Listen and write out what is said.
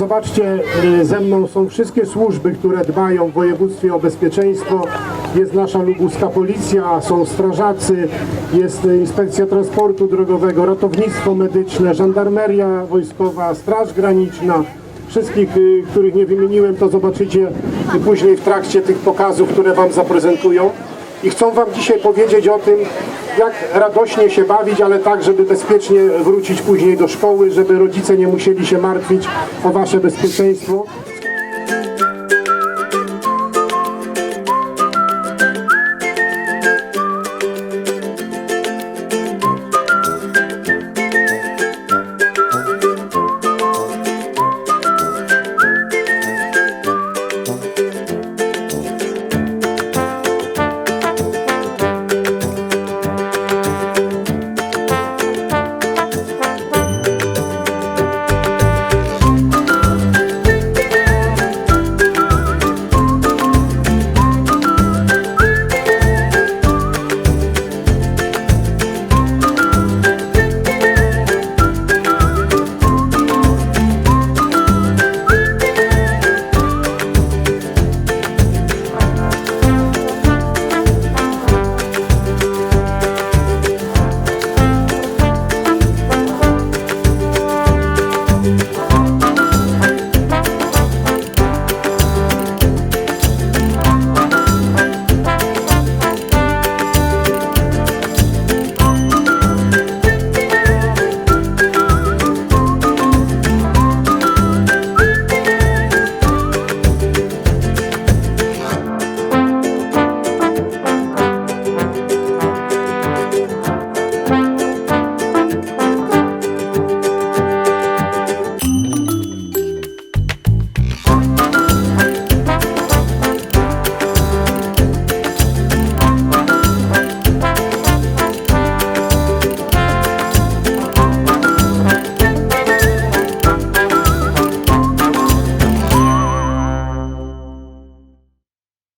zobaczcie, y, ze mną są wszystkie służby, które dbają w województwie o bezpieczeństwo. Jest nasza lubuska policja, są strażacy, jest inspekcja transportu drogowego, ratownictwo medyczne, żandarmeria wojskowa, straż graniczna. Wszystkich, y, których nie wymieniłem, to zobaczycie później w trakcie tych pokazów, które Wam zaprezentują. I chcą Wam dzisiaj powiedzieć o tym, jak radośnie się bawić, ale tak, żeby bezpiecznie wrócić później do szkoły, żeby rodzice nie musieli się martwić o Wasze bezpieczeństwo.